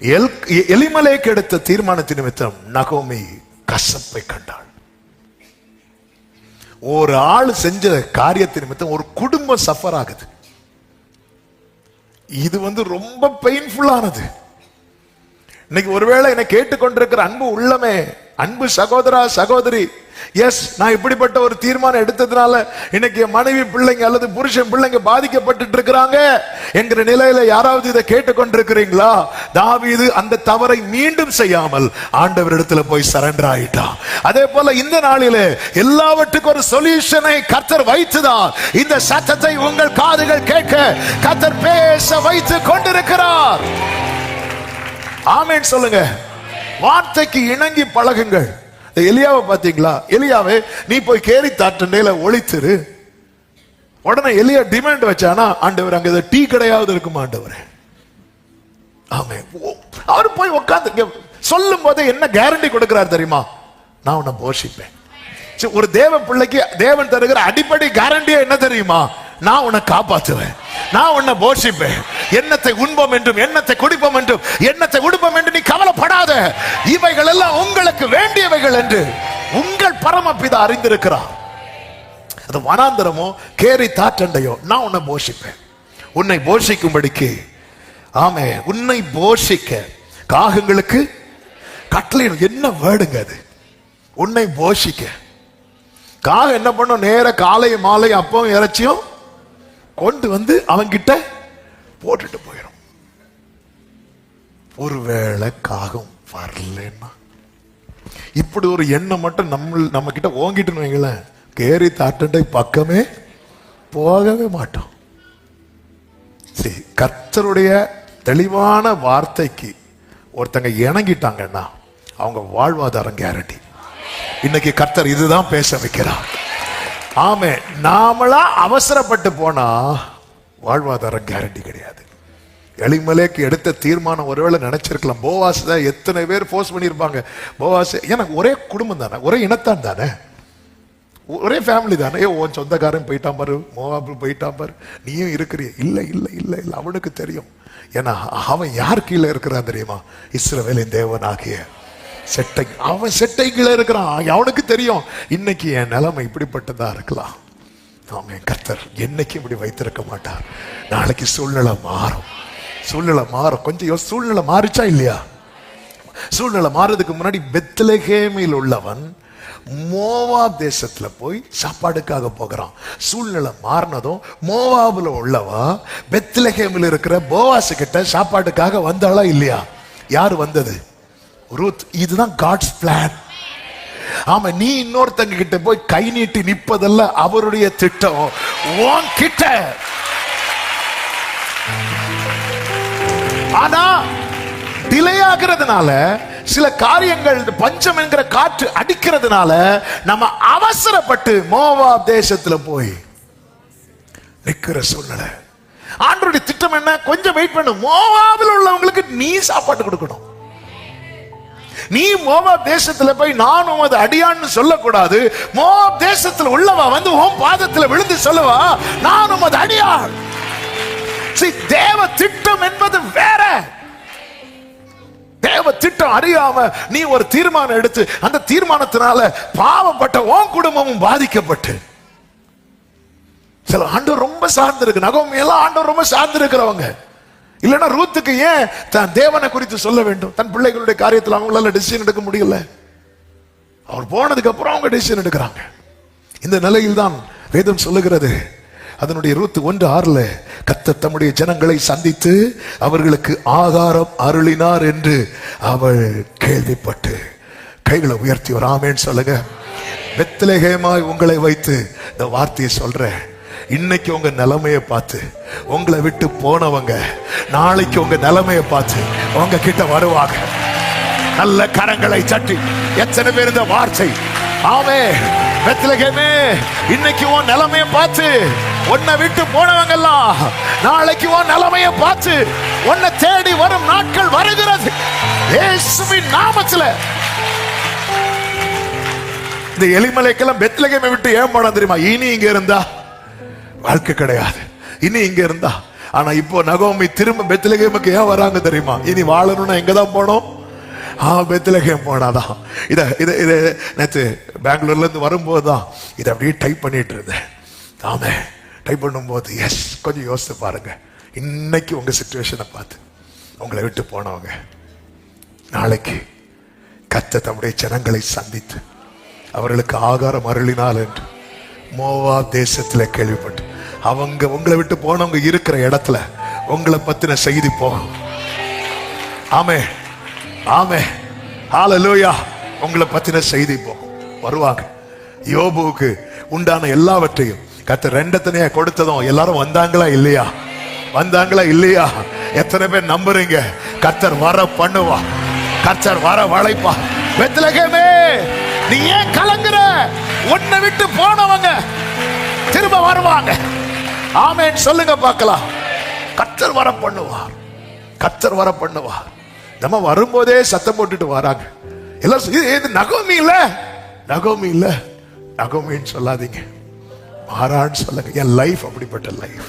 L எலிமலைக்கு எடுத்த தீர்மானத்தின் நிமித்தம் நகோமி கசப்பை கண்டாள். ஒரு ஆள் செஞ்ச காரியத்தின் நிமித்தம் ஒரு குடும்பம் சஃபர் ஆகுது. இது வந்து ரொம்ப பெயின்ஃபுல்லானது இன்னைக்கு ஒருவேளை என்னை கேட்டுக்கொண்டிருக்கிற அன்பு உள்ளமே அன்பு சகோதரா சகோதரி. எஸ் நான் இப்படிப்பட்ட ஒரு தீர்மானம் எடுத்ததுனால இன்னைக்கு மனைவி பிள்ளைங்க அல்லது புருஷன் பிள்ளைங்க பாதிக்கப்பட்டு இருக்கிறாங்க என்கிற நிலையில யாராவது இதை கேட்டுக்கொண்டிருக்கிறீங்களா? தாவீது அந்த தவறை மீண்டும் செய்யாமல் ஆண்டவரிடத்துல போய் சரண்டர் ஆயிட்டான் அதே போல இந்த நாளிலே எல்லாவற்றுக்கும் ஒரு சொல்யூஷனை கர்த்தர் வைத்துதான். இந்த சத்தத்தை உங்கள் காதுகள் கேட்க கர்த்தர் பேச வைத்து கொண்டிருக்கிறார். ஆமேன் சொல்லுங்க. வார்த்தைக்கு இணங்கி பழகுங்கள். இந்த எலியாவை பார்த்தீங்களா? எலியாவே நீ போய் கேரி தாட்டண்டையில ஒழித்துரு உடனே எலியா டிமாண்ட் வச்சானா ஆண்டவர் அங்க ஏதோ டீ கடையாவது இருக்குமா ஆண்டவர்? ஆமே அவர் போய் உட்காந்து சொல்லும் போதே என்ன கேரண்டி கொடுக்கிறார் தெரியுமா? நான் உன்னை போஷிப்பேன். சரி, ஒரு தேவ பிள்ளைக்கு தேவன் தருகிற அடிப்படை கேரண்டியா என்ன தெரியுமா? நான் உன்னை காப்பாத்துவேன். நான் உன்னை போஷிப்பேன். எண்ணத்தை உண்போம் என்றும் எண்ணத்தை குடிப்போம் என்றும் எண்ணத்தை உடுப்போம் என்று நீ கவலைப்படாத. இவைகள் எல்லாம் உங்களுக்கு வேண்டியவைகள் என்று உங்கள் பரமபிதா அறிந்திருக்கிறார். அது வனாந்தரமோ கேரி தாற்றண்டையோ நான் உன்னை போஷிப்பேன். உன்னை போஷிக்கும்படிக்கு ஆமே உன்னை போஷிக்க. காகங்களுக்கு கட்டளை என்ன வேடுங்க அது? உன்னை போஷிக்க. காகம் என்ன பண்ணும்? நேர காலை மாலை அப்பவும் இறைச்சியும் கொண்டு வந்து அவன்கிட்ட போட்டுட்டு போயிடும் ஒருவேளை காகம் வரலன்னா? இப்படி ஒரு எண்ணம் மட்டும் நம்ம நம்ம கிட்ட ஓங்கிட்டுன்னு வைங்களேன். கேரி தாட்டண்டை பக்கமே போகவே மாட்டோம். சரி கர்த்தருடைய தெளிவான வார்த்தைக்கு ஒருத்தங்க இணங்கிட்டாங்கன்னா அவங்க வாழ்வாதாரம் கேரண்டி இன்னைக்கு கர்த்தர் இதுதான் பேச வைக்கிறார். ஆமே நாமளா அவசரப்பட்டு போனா வாழ்வாதாரம் கேரண்டி கிடையாது. எளிமலேக்கு எடுத்த தீர்மானம் ஒருவேளை நினைச்சிருக்கலாம். போவாஸ் தான் எத்தனை பேர் போஸ்ட் பண்ணியிருப்பாங்க. போவாஸ் எனக்கு ஒரே குடும்பம் தானே ஒரே இனத்தான் தானே. ஒரே ஃபேமிலி தானே. ஏ உன் சொந்தக்காரன் போயிட்டான் பாரு மோவாப்பு போயிட்டான் பாரு. நீயும் இருக்கிறிய. இல்லை இல்லை இல்லை இல்லை அவனுக்கு தெரியும். ஏன்னா அவன் யார் கீழே இருக்கிறான் தெரியுமா? இஸ்ரவேலின் தேவன் ஆகிய செட்டை. அவன் செட்டை கீழே இருக்கிறான். அவனுக்கு தெரியும். இன்னைக்கு என் நிலைமை இப்படிப்பட்டதா இருக்கலாம். என் கர்த்தர் என்னைக்கு இப்படி வைத்திருக்க மாட்டார்? நாளைக்கு சூழ்நிலை மாறும். சூழ்நிலை மாறும். கொஞ்சம் சூழ்நிலை மாறிச்சா இல்லையா? சூழ்நிலை மாறதுக்கு முன்னாடி பெத்லகேமில் உள்ளவன் மோவாப் தேசத்துல போய் சாப்பாடுக்காக போகிறான். சூழ்நிலை மாறினதும் மோவாபுல உள்ளவா பெத்லகேமில் இருக்கிற போவாசு கிட்ட சாப்பாடுக்காக வந்தாளா இல்லையா? யார் வந்தது? ரூத். இதுதான் காட்ஸ் பிளான் ஆமா நீ இன்னொருத்தங்க கிட்ட போய் கை நீட்டி நிப்பதல்ல அவருடைய திட்டம். உன் கிட்ட. ஆனா டிலே ஆகிறதுனால சில காரியங்கள் பஞ்சம் என்கிற காற்று அடிக்கிறதுனால நம்ம அவசரப்பட்டு மோவா தேசத்துல போய் நிக்கிற சூழ்நிலை. ஆண்டருடைய திட்டம் என்ன? கொஞ்சம் வெயிட் பண்ணு. மோவாவில் உள்ளவங்களுக்கு நீ சாப்பாடு கொடுக்கணும். நீ மோவாப் தேசத்துல போய் நான் உமது அடியான்னு சொல்லக்கூடாது. மோவாப் தேசத்துல உள்ளவா வந்து உன் பாதத்துல விழுந்து சொல்லவா? நான் உமது அடியான். தேவ திட்டம் என்பது வேற. தேவ திட்டம் அறியாம நீ ஒரு தீர்மானம் எடுத்து அந்த தீர்மானத்தினால பாவப்பட்ட உன் குடும்பமும் பாதிக்கப்பட்டு. சில ஆண்டு ரொம்ப சார்ந்து இருக்கு நகோமி எல்லாம் ஆண்டவர் ரொம்ப சார்ந்திருக்கிறவங்க. இருக்கிறவங்க இல்லைன்னா ரூத்துக்கு ஏன் தன் தேவனை குறித்து சொல்ல வேண்டும்? தன் பிள்ளைகளுடைய காரியத்தில் அவங்களால டிசிஷன் எடுக்க முடியல. அவர் போனதுக்கு அப்புறம் அவங்க டிசிஷன் எடுக்கிறாங்க. இந்த நிலையில் தான் வேதம் சொல்லுகிறது. அதனுடைய ரூத்து ஒன்று ஆறுல கத்த தம்முடைய ஜனங்களை சந்தித்து அவர்களுக்கு ஆகாரம் அருளினார் என்று அவள் கேள்விப்பட்டு. கைகளை உயர்த்தி ஒரு ஆமேன்னு சொல்லுங்க. பெத்லகேமாய் உங்களை வைத்து இந்த வார்த்தையை சொல்றேன். இன்னைக்கு உங்க நிலைமையை பார்த்து உங்களை விட்டு போனவங்க நாளைக்கு உங்க நிலைமையை பார்த்து உங்க கிட்ட வருவாங்க. நல்ல கரங்களை சட்டி எத்தனை பேர் இந்த வார்த்தை? ஆமே பெத்லகேமே இன்னைக்கு உன் நிலைமையை பார்த்து உன்னை விட்டு போனவங்க எல்லாம் நாளைக்கு உன் நிலைமையை பார்த்து உன்னை தேடி வரும் நாட்கள் வருகிறது. இயேசுவின் நாமத்துல. இந்த எலிமலைக்கெல்லாம் பெத்லகேமை விட்டு ஏன் போனா தெரியுமா? இனி இங்க இருந்தா வாழ்க்கை கிடையாது. இனி இங்க இருந்தா. ஆனா இப்போ நகோமி திரும்ப பெத்திலகேமுக்கு ஏன் வராங்க தெரியுமா? இனி வாழணும்னா எங்க தான் போனோம் ஆ பெத்திலகேம் போனாதான். இதை இதை இதை நேற்று பெங்களூர்ல இருந்து வரும்போது தான் இதை அப்படியே டைப் பண்ணிட்டு இருந்தேன். ஆமே டைப் பண்ணும்போது எஸ் கொஞ்சம் யோசித்து பாருங்க. இன்னைக்கு உங்க சுச்சுவேஷனை பார்த்து. உங்களை விட்டு போனவங்க. நாளைக்கு கத்த தம்முடைய ஜனங்களை சந்தித்து அவர்களுக்கு ஆகாரம் அருளினால் என்று மோவா தேசத்தில் கேள்விப்பட்டு அவங்க உங்களை விட்டு போனவங்க இருக்கிற இடத்துல உங்களை பத்தின செய்தி போகும் ஆமே. ஆமே. ஆலலோயா உங்களை பத்தின செய்தி போகும் வருவாங்க. யோபுவுக்கு உண்டான எல்லாவற்றையும் கத்த ரெண்டத்தனையா கொடுத்ததும் எல்லாரும் வந்தாங்களா இல்லையா? வந்தாங்களா இல்லையா? எத்தனை பேர் நம்புறீங்க? கத்தர் வர பண்ணுவா. கத்தர் வர வளைப்பா. பெத்லகேமே நீ ஏன் கலங்குற? உன்னை விட்டு போனவங்க திரும்ப வருவாங்க. ஆமேன். சொல்லுங்க பார்க்கலாம். கத்தர் வர பண்ணுவார். கத்தர் வர பண்ணுவார். நம்ம வரும்போதே சத்தம் போட்டுட்டு வராங்க. எல்லாம் இது நகோமி இல்ல? நகோமி இல்ல? நகோமின்னு சொல்லாதீங்க. மாறான்னு சொல்லுங்க. என் லைஃப் அப்படிப்பட்ட லைஃப்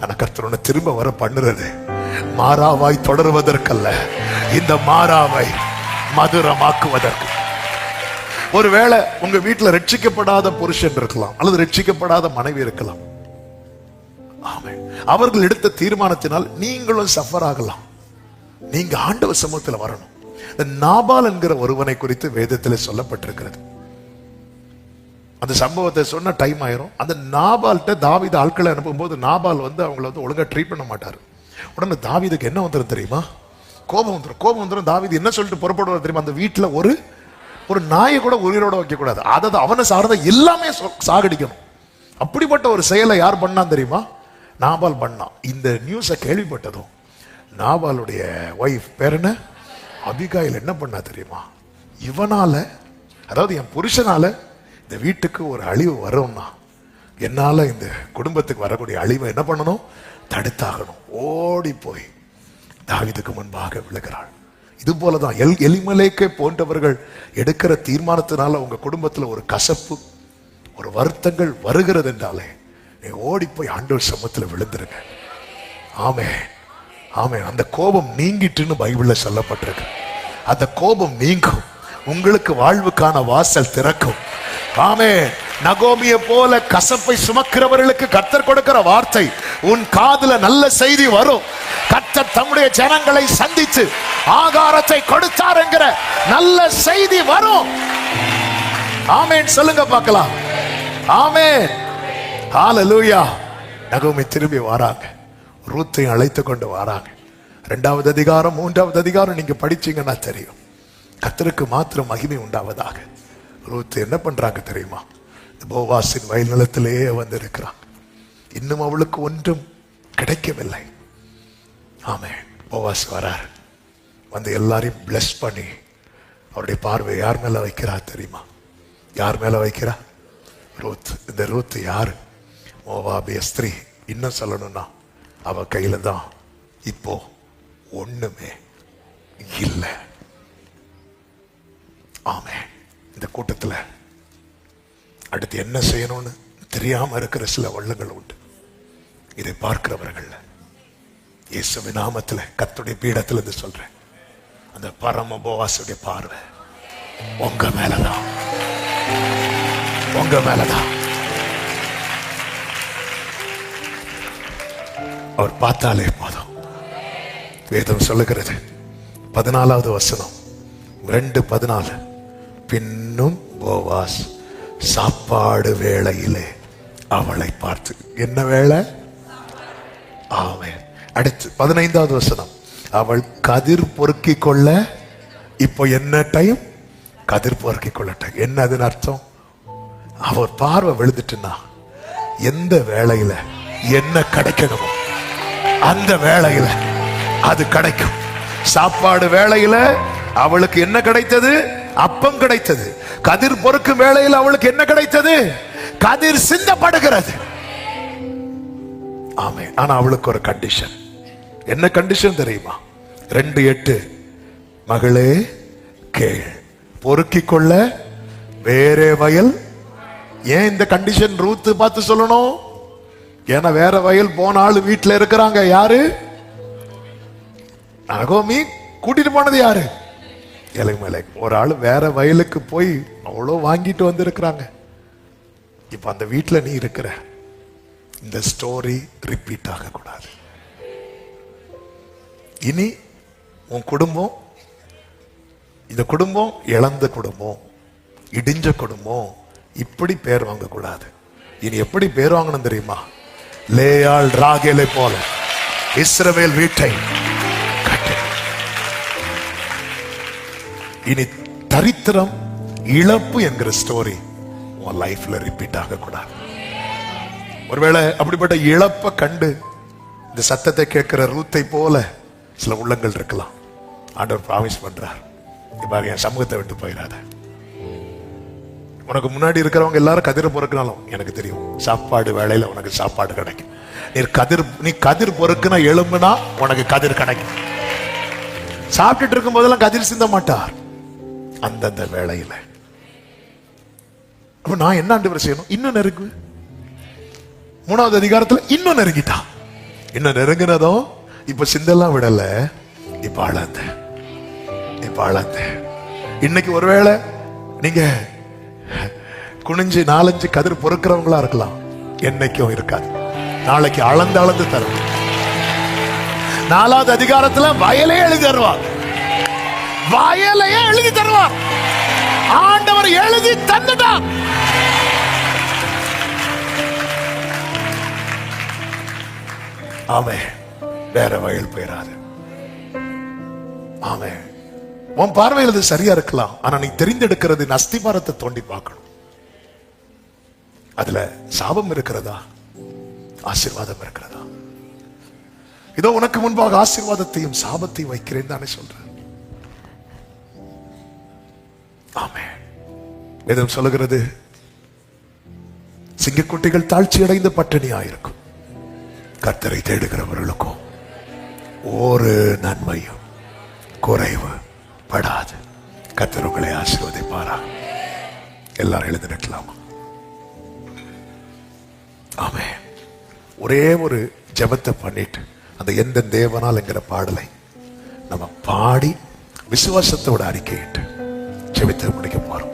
ஆனா கத்தர் உன்னை திரும்ப வர பண்ணுறது மாறாவாய் தொடர்வதற்கல்ல. இந்த மாறாவை மதுரமாக்குவதற்கு. ஒருவேளை உங்க வீட்டுல ரட்சிக்கப்படாத புருஷன் இருக்கலாம். அல்லது ரட்சிக்கப்படாத மனைவி இருக்கலாம். அவர்கள் எடுத்த தீர்மானத்தினால் நீங்களும் சஃபர் ஆகலாம். நீங்க ஆண்டவர் சமூகத்தில் வரணும். இந்த நாபால் என்கிற ஒருவனை குறித்து வேதத்தில் சொல்லப்பட்டிருக்கிறது. அந்த சம்பவத்தை சொன்ன டைம் ஆயிரும். அந்த நாபால்கிட்ட தாவித ஆட்களை அனுப்பும்போது நாபால் வந்து அவங்கள வந்து ஒழுங்கா ட்ரீட் பண்ண மாட்டார். உடனே தாவிதுக்கு என்ன வந்துரும் தெரியுமா? கோபம் வந்துடும் கோபம் வந்துடும் தாவீது என்ன சொல்லிட்டு புறப்படுவார் தெரியுமா? அந்த வீட்டில் ஒரு ஒரு நாயை கூட உயிரோட வைக்கக்கூடாது. அதாவது அவனை சார்ந்த எல்லாமே சாகடிக்கணும். அப்படிப்பட்ட ஒரு செயலை யார் பண்ணான் தெரியுமா? நாபால் பண்ணான். இந்த நியூஸை கேள்விப்பட்டதும் நாபாலுடைய ஒய்ஃப் பேர் என்ன? அபிகாயில் என்ன பண்ணா தெரியுமா? இவனால அதாவது என் புருஷனால இந்த வீட்டுக்கு ஒரு அழிவு வரும்னா என்னால் இந்த குடும்பத்துக்கு வரக்கூடிய அழிவை என்ன பண்ணணும்? தடுத்தாகணும். ஓடி போய் தாவிதுக்கு முன்பாக விழுகிறாள். இது போல தான் எல் எலிமலேக்கே போன்றவர்கள் எடுக்கிற தீர்மானத்தினால உங்கள் குடும்பத்தில் ஒரு கசப்பு ஒரு வருத்தங்கள் வருகிறது என்றாலே நீ ஓடி போய் ஆண்டவர் சமத்துல விழுந்துருங்க ஆமே ஆமே அந்த கோபம் நீங்கிட்டுன்னு பைபிள்ல சொல்லப்பட்டிருக்கு. அந்த கோபம் நீங்கும். உங்களுக்கு வாழ்வுக்கான வாசல் திறக்கும். ஆமே நகோமிய போல கசப்பை சுமக்கிறவர்களுக்கு கத்தர் கொடுக்கிற வார்த்தை உன் காதுல நல்ல செய்தி வரும். கத்தர் தம்முடைய ஜனங்களை சந்தித்து ஆகாரத்தை கொடுத்தார் என்கிற நல்ல செய்தி வரும். ஆமேன். சொல்லுங்க பார்க்கலாம். ஆமேன். ஹாலலூயா நகோமி திரும்பி வராங்க. ரூத்தை அழைத்து கொண்டு வராங்க. ரெண்டாவது அதிகாரம் மூன்றாவது அதிகாரம் நீங்க படிச்சீங்கன்னா தெரியும். கத்தருக்கு மாத்திரம் மகிமை உண்டாவதாக. ரூத் என்ன பண்றாங்க தெரியுமா? இந்த போவாசின் வயல் நிலத்திலேயே வந்து இருக்கிறாங்க இன்னும் அவளுக்கு ஒன்றும் கிடைக்கவில்லை. ஆமே போவாஸ் வரார். வந்து எல்லாரையும் பிளஸ் பண்ணி அவருடைய பார்வை யார் மேல வைக்கிறா தெரியுமா? யார் மேல வைக்கிறா? ரூத் இந்த ரூத் யாரு? மோவாபிய ஸ்திரீ இன்னும் சொல்லணும்னா அவ கையில தான் இப்போ ஒண்ணுமே இல்லை. ஆமே இந்த கூட்டத்துல அடுத்து என்ன செய்யணும்னு தெரியாம இருக்கிற சில வள்ளங்கள் உண்டு. இதை பார்க்கிறவர்கள் இயேசு நாமத்தில் கத்துடைய பீடத்துல இருந்து சொல்றேன். அந்த பரம போவாசுடைய பார்வை உங்க மேலதான். உங்க மேலதான். அவர் பார்த்தாலே போதும். வேதம் சொல்லுகிறது பதினாலாவது வசனம் ரெண்டு பதினாலு. பின்னும் போவாஸ் சாப்பாடு வேளையிலே அவளை பார்த்து. என்ன வேலை ஆமே அடுத்து பதினைந்தாவது வசனம் அவள் கதிர் பொறுக்கி கொள்ள இப்போ என்ன டைம் கதிர் பொறுக்கி கொள்ள டைம் என்ன அதுன்னு அர்த்தம்? அவர் பார்வை விழுந்துட்டுன்னா எந்த வேலையில என்ன கிடைக்கணுமோ அந்த வேளையில அது கிடைக்கும். சாப்பாடு வேளையில அவளுக்கு என்ன கிடைத்தது? அப்பம் கிடைத்தது. கதிர் பொறுக்கும் வேளையில் அவளுக்கு என்ன கிடைத்தது? கதிர் சிந்தப்படுகிறது. ஆமே ஆனா அவளுக்கு ஒரு கண்டிஷன் என்ன கண்டிஷன் தெரியுமா? ரெண்டு எட்டு. மகளே கேள். பொறுக்கி கொள்ள வேறே வயல். ஏன் இந்த கண்டிஷன் ரூத்து பார்த்து சொல்லணும்? ஏன்னா வேற வயல் போன ஆளு வீட்டில் இருக்கிறாங்க. யாரு? நகோமி கூட்டிட்டு போனது யாரு? எலைமலை ஒரு ஆள் வேற வயலுக்கு போய் அவ்வளோ வாங்கிட்டு வந்திருக்கிறாங்க. இப்போ அந்த வீட்டில் நீ இருக்கிற இந்த ஸ்டோரி ரிப்பீட் ஆகக்கூடாது. இனி உன் குடும்பம் இந்த குடும்பம் இழந்த குடும்பம் இடிஞ்ச குடும்பம் இப்படி பேர் வாங்கக்கூடாது. இனி எப்படி பேர் வாங்கணும் தெரியுமா? லேயாள் ராகேலை போல இஸ்ரவேல் வீட்டை கட்டு. இனி தரித்திரம் இழப்பு என்கிற ஸ்டோரி உன் லைஃப்ல ரிப்பீட் ஆகக்கூடாது. ஒருவேளை அப்படிப்பட்ட இழப்பை கண்டு இந்த சத்தத்தை கேட்கிற ரூத்தை போல சில உள்ளங்கள் இருக்கலாம். ஆண்டவர் ப்ராமிஸ் பண்றார். இப்ப என் சமூகத்தை விட்டு போயிடாத. உனக்கு முன்னாடி இருக்கிறவங்க எல்லாரும் கதிர பொறுக்கினாலும் எனக்கு தெரியும். சாப்பாடு வேலையில உனக்கு சாப்பாடு கிடைக்கும். நீ கதிர் நீ கதிர் பொறுக்குனா எலும்புனா உனக்கு கதிர் கிடைக்கும். சாப்பிட்டுட்டு இருக்கும் போதெல்லாம் கதிர் சிந்த மாட்டார் அந்தந்த வேலையில அப்ப நான் என்ன ஆண்டு செய்யணும்? இன்னும் நெருங்கு. மூணாவது அதிகாரத்துல இன்னும் நெருங்கிட்டான் இன்னும் நெருங்கினதும் இப்ப சிந்தெல்லாம் விடல. இப்ப அழந்த இப்ப அழந்த இன்னைக்கு ஒருவேளை நீங்க குனிஞ்சு நாலஞ்சு கதிர் பொறுக்கிறவங்களா இருக்கலாம். என்னைக்கும் இருக்காது. நாளைக்கு அளந்து அளந்து தரும். நாலாவது அதிகாரத்துல வயலே எழுதி தருவார். வயலையே எழுதி தருவார். ஆண்டவர் எழுதி தந்துட்டார். ஆமே வேற வயல் போயிடாது ஆமே உன் பார்வையில் அது சரியா இருக்கலாம். ஆனா நீ தெரிந்தெடுக்கிறது அஸ்திபாரத்தை தோண்டி பார்க்கணும். அதுல சாபம் இருக்கிறதா? ஆசீர்வாதம் இருக்கிறதா? இதோ உனக்கு முன்பாக ஆசீர்வாதத்தையும் சாபத்தையும் வைக்கிறேன் தானே சொல்றேன். ஆமே வேதம் சொல்லுகிறது சிங்கக்குட்டிகள் தாழ்ச்சி அடைந்த பட்டினியாயிருக்கும். கர்த்தரை தேடுகிறவர்களுக்கும் ஒரு நன்மையும் குறைவு படாது. கர்த்தர் உங்களை ஆசீர்வதிப்பாரா? எல்லாரும் எழுந்து நிற்கலாமா? ஆமே ஒரே ஒரு ஜபத்தை பண்ணிட்டு அந்த எந்த தேவனால் என்கிற பாடலை நம்ம பாடி விசுவாசத்தோட அறிக்கையிட்டு ஜெபித்து முடிக்க போறோம்.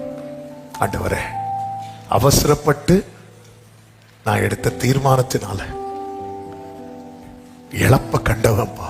ஆண்டவரே அவசரப்பட்டு நான் எடுத்த தீர்மானத்தினால இழப்ப கண்டவன்பா